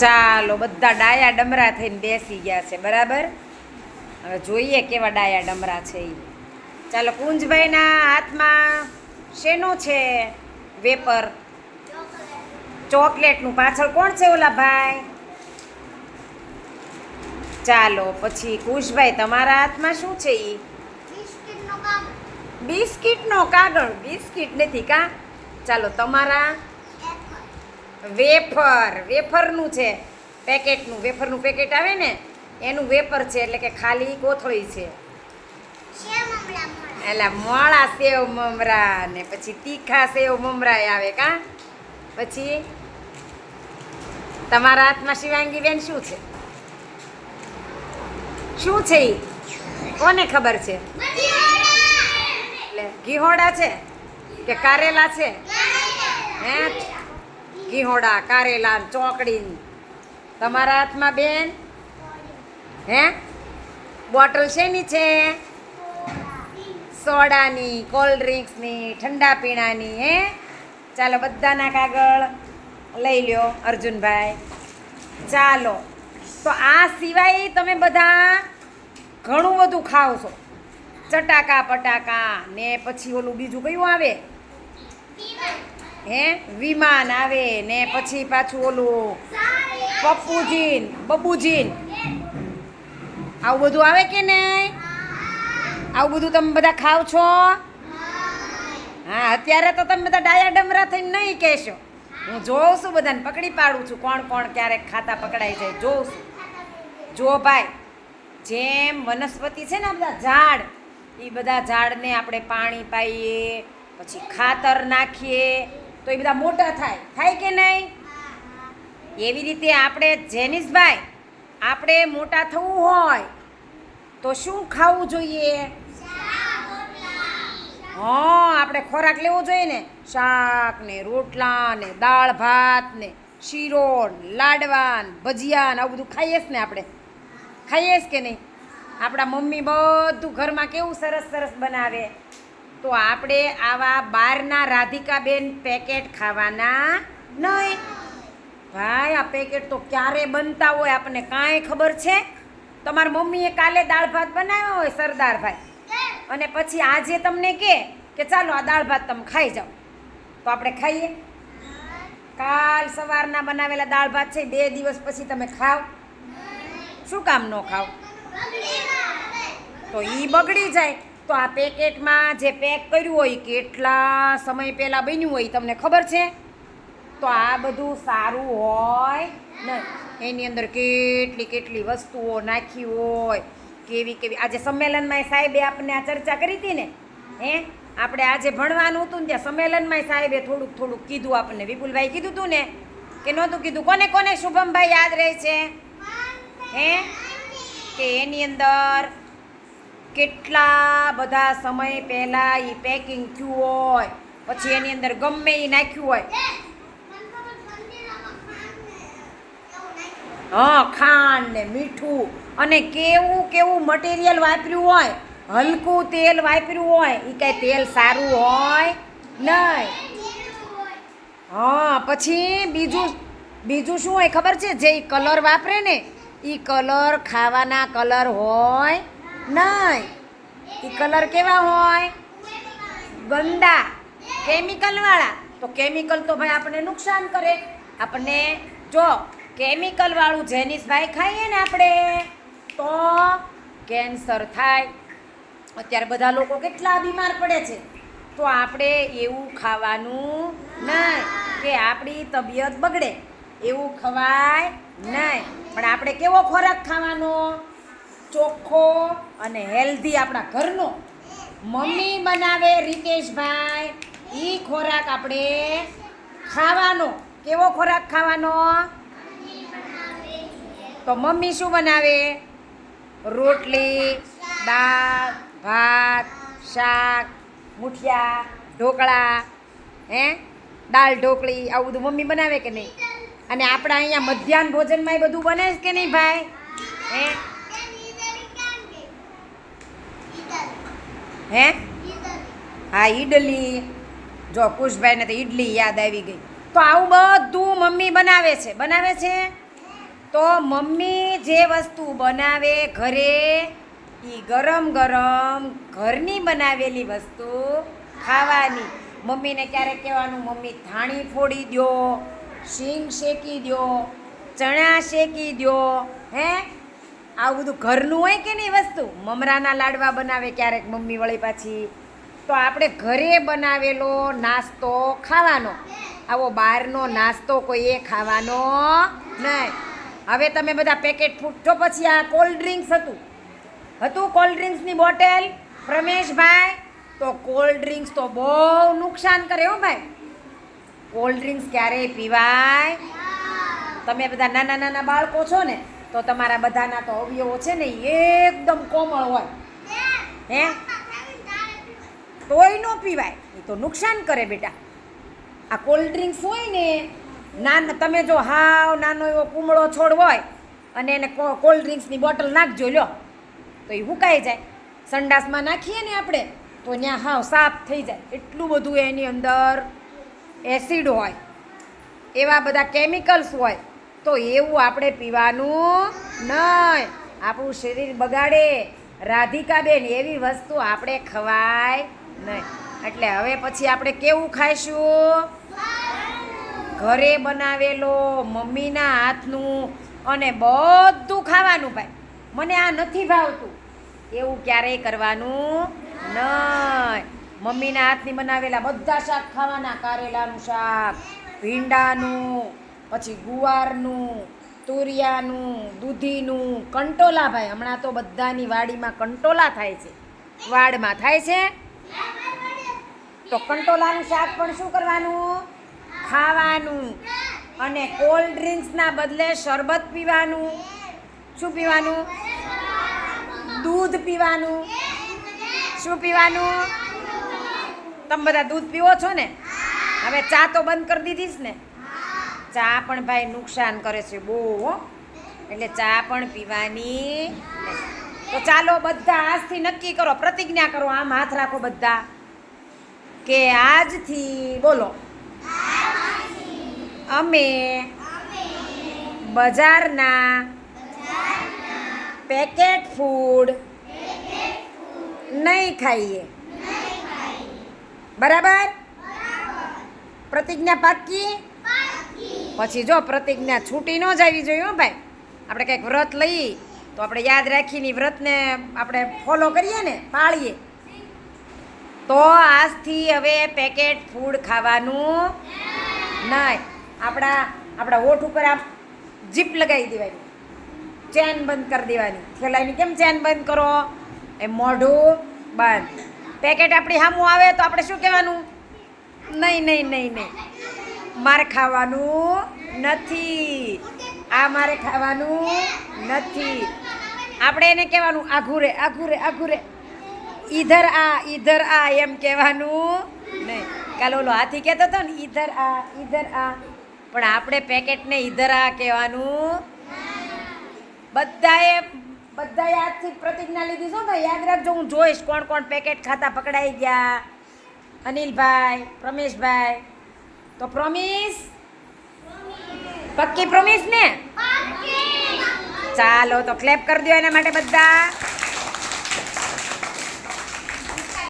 ચાલો બધા ડાયા ડમરા થઈને બેસી ગયા છે બરાબર? હવે જોઈએ કેવા ડાયા ડમરા છે એ ચાલો કુંજભાઈના હાથમાં શેનો છે વેપર? ચોકલેટનું પાછળ કોણ છે ઓલા ભાઈ? ચાલો પછી કુશભાઈ તમારા હાથમાં શું છે એ બિસ્કિટનો કાગળ બિસ્કિટ નથી કા? ચાલો તમારા વેફર વેફરનું છે પેકેટનું. વેફરનું પેકેટ આવે ને એનું વેફર છે એટલે કે ખાલી કોથળી છે. એટલે મોળા. સેવ મમરા ને પછી તીખા સેવ મમરા આવે કા? પછી તમારા હાથમાં શિવાંગી બેન શું છે? શું છે એ કોને ખબર છે? એટલે ઘીહોડા છે કે કારેલા છે? હે? ઘીહોડા કારેલા ચોકડી તમારા હાથમાં બેન? હે? બોટલ શેની છે? સોડાની, કોલ્ડ ડ્રિંક્સની, ઠંડા પીણાની, હે? ચાલો બધાના કાગળ લઈ લ્યો, અર્જુનભાઈ. ચાલો. તો આ સિવાય તમે બધા ઘણું બધું ખાઓ છો. ચટાકા, પટાકા ને પછી ઓલું બીજું કયું આવે? હે, વિમાન આવે ને પછી પાછું ઓલું પપ્પુજીન, બબુજીન. આવું બધું આવે કે નહીં? આવું બધું તમે બધા ખાવ છો? હા, અત્યારે તો તમે બધા ડાયા ડમરા થઈને નહીં કહેશો. હું જોઉં છું બધાને, પકડી પાડું છું કોણ કોણ ક્યારેક ખાતા પકડાઈ જાય, જોઉં છું. જો ભાઈ, જેમ વનસ્પતિ છે ને આ બધા ઝાડ એ બધા ઝાડને આપણે પાણી પાઈએ, પછી ખાતર નાખીએ તો એ બધા મોટા થાય. થાય કે નહીં? એવી રીતે આપણે જેનિસભાઈ, આપણે મોટા થવું હોય તો શું ખાવું જોઈએ? હા, આપણે ખોરાક લેવો જોઈએ ને? શાક ને રોટલા ને દાળ ભાત ને શીરો લાડવા ભજીયા ને આવું બધું ખાઈએ જ ને આપણે. ખાઈએ જ કે નહીં? આપણા મમ્મી બધું ઘરમાં કેવું સરસ સરસ બનાવે. તો આપણે આવા બહારના રાધિકાબેન પેકેટ ખાવાના નહીં. ભાઈ, આ પેકેટ તો ક્યારે બનતા હોય આપણને કાંઈ ખબર છે? તમારી મમ્મીએ કાલે દાળ ભાત બનાવ્યા હોય સરદારભાઈ અને પછી આજે તમને કહે કે ચાલો આ દાળ ભાત તમે ખાઈ જાઓ. તો આપણે ખાઈએ. કાલ સવારના બનાવેલા દાળ ભાત છે, બે દિવસ પછી તમે ખાવ શું કામ ન ખાવ તો એ બગડી જાય. તો આ પેકેટમાં જે પેક કર્યું હોય કેટલા સમય પહેલાં બન્યું હોય તમને ખબર છે? તો આ બધું સારું હોય. નહીં એની અંદર કેટલી કેટલી વસ્તુઓ નાખી હોય, કેવી કેવી. આજે સંમેલનમાં સાહેબે આપણને આ ચર્ચા કરી હતી ને? હે? આપણે આજે ભણવાનું હતું ને ત્યાં સંમેલનમાં સાહેબે થોડુંક થોડુંક કીધું આપણને. વિપુલભાઈ કીધું હતું ને કે નહોતું કીધું. કોને કોને શુભમભાઈ યાદ રહે છે? હે? કે એની અંદર કેટલા બધા સમય પહેલાં એ પેકિંગ થયું હોય, પછી એની અંદર ગમે એ નાખ્યું હોય. હા, ખાંડ ને મીઠું અને કેવું કેવું મટીરિયલ વાપર્યું હોય, હલકું તેલ વાપર્યું હોય એ કાંઈ તેલ સારું હોય નહીં. હા, પછી બીજું બીજું શું હોય ખબર છે? જે કલર વાપરે ને એ કલર ખાવાના કલર હોય નહીં. એ કલર કેવા હોય? ગંદા. કેમિકલવાળા. તો કેમિકલ તો ભાઈ આપણને નુકસાન કરે. આપણને જો કેમિકલવાળું જેનિસભાઈ ખાઈએ ને આપણે, તો કેન્સર થાય. અત્યારે બધા લોકો કેટલા બીમાર પડે છે. તો આપણે એવું ખાવાનું નહીં કે આપણી તબિયત બગડે. એવું ખવાય નહીં. પણ આપણે કેવો ખોરાક ખાવાનો? ચોખ્ખો અને હેલ્ધી આપણા ઘરનો. મમ્મી બનાવે રીતેશભાઈ એ ખોરાક આપણે ખાવાનો. કેવો ખોરાક ખાવાનો? તો મમ્મી શું બનાવે? રોટલી, દાળ, ભાત, શાક, મુઠિયા, ઢોકળા, હે? દાળ, ઢોકળી, આવું બધું મમ્મી બનાવે કે નહીં? અને આપણા અહીંયા મધ્યાહન ભોજનમાં એ બધું બને કે નહીં ભાઈ? હે? હે? હા, ઈડલી. જો કુશભાઈને તો ઈડલી યાદ આવી ગઈ. તો આવું બધું મમ્મી બનાવે છે. બનાવે છે? તો મમ્મી જે વસ્તુ બનાવે ઘરે એ ગરમ ગરમ ઘરની બનાવેલી વસ્તુ ખાવાની. મમ્મીને ક્યારેક કહેવાનું, મમ્મી, ધાણી ફોડી દ્યો, શીંગ શેકી દ્યો, ચણા શેકી દો હે? આવું બધું ઘરનું હોય કે નહીં વસ્તુ? મમરાના લાડવા બનાવે ક્યારેક મમ્મી વળી પાછી. તો આપણે ઘરે બનાવેલો નાસ્તો ખાવાનો. આવો બહારનો નાસ્તો કોઈએ ખાવાનો નહીં. હવે તમે બધા પેકેટ તો પછી આ કોલ્ડ ડ્રિંક્સ હતું. હતું કોલ્ડ ડ્રિંક્સની બોટલ રમેશભાઈ તો કોલ્ડ ડ્રિંક્સ તો બહુ નુકસાન કરે હો ભાઈ. કોલ્ડ ડ્રિંક્સ ક્યારેય પીવાય? તમે બધા નાના નાના બાળકો છો ને તો તમારા બધાના તો અવયવો છે ને એકદમ કોમળ હોય. હે? તોય ન પીવાય. એ તો નુકસાન કરે બેટા. આ કોલ્ડ ડ્રિંક્સ હોય ને, નાન, તમે જો હાવ નાનો એવો કુમળો છોડ હોય, અને એને કોલ્ડ ડ્રિંક્સની બોટલ નાખજો, લ્યો. તો એ હુકાઈ જાય. સંડાસમાં નાખીએ ને આપણે, તો ત્યાં હાવ સાફ થઈ જાય. એટલું બધું એની અંદર એસિડ હોય. એવા બધા કેમિકલ્સ હોય. તો એવું આપણે પીવાનું નહીં. આપણું શરીર બગાડે. રાધિકાબેન, એવી વસ્તુ આપણે ખવાય નહીં. એટલે હવે પછી આપણે કેવું ખાઈશું? ઘરે બનાવેલો મમ્મીના હાથનું અને બધું ખાવાનું ભાઈ. મને આ નથી ભાવતું. એવું ક્યારેય કરવાનું નહીં. મમ્મીના હાથની બનાવેલા બધા શાક ખાવાના, કારેલાનું શાક, ભીંડાનું પછી ગુવારનું, તુરિયાનું, દૂધીનું કંટોલા ભાઈ હમણાં તો બધાની વાડીમાં કંટોલા થાય છે. વાડમાં થાય છે? તો કંટોલાનું શાક પણ શું કરવાનું? ખાવાનું. અને કોલ્ડ ડ્રિંક્સના બદલે શરબત પીવાનું. શું પીવાનું? દૂધ પીવાનું. શું પીવાનું? તમે બધા દૂધ પીવો છો ને? હવે ચા તો બંધ કરી દીધીશ ને. ચા પણ ભાઈ નુકસાન કરે છે બહુ એટલે ચા પણ પીવાની તો ચાલો બધા આજથી નક્કી કરો, પ્રતિજ્ઞા કરો, આમ હાથ રાખો બધા. કે આજથી, બોલો. અમે બજારના પેકેટ ફૂડ નહીં ખાઈએ. બરાબર? પ્રતિજ્ઞા પાકી પછી જો પ્રતિજ્ઞા છૂટી ન જવી જોઈએ ભાઈ. આપણે કંઈક વ્રત લઈએ, તો આપણે યાદ રાખીને વ્રતને આપણે ફોલો કરીએ ને, પાળીએ. તો આજથી હવે પેકેટ ફૂડ ખાવાનું નહીં. આપણા આપણા ઓઠ ઉપર આમ જીપ લગાવી દેવાની. ચેન બંધ કરી દેવાની. થેલાની કેમ ચેન બંધ કરો? એ મોઢું બંધ. પેકેટ આપણી સામું આવે તો આપણે શું કહેવાનું? નહીં નહીં નહીં નહીં. મારે ખાવાનું નથી. આ મારે ખાવાનું નથી. આપણે એને કહેવાનું આઘુરે આઘુરે આઘુરે ઈધર આ ઈધર આ એમ કહેવાનું નહીં. કાલે ઓલો હાથી કહેતો હતો ને, ઈધર આ ઈધર આ. પણ આપણે પેકેટને ઈધર આ કહેવાનું બધાએ બધાએ આજથી પ્રતિજ્ઞા લીધી છો. ભાઈ, યાદ રાખજો, હું જોઈશ કોણ કોણ પેકેટ ખાતા પકડાઈ ગયા. અનિલભાઈ, પ્રમેશભાઈ તો પ્રોમિસ પક્કી પ્રોમિસ ને? ચાલો તો ક્લેપ કરી દો એના માટે બધા.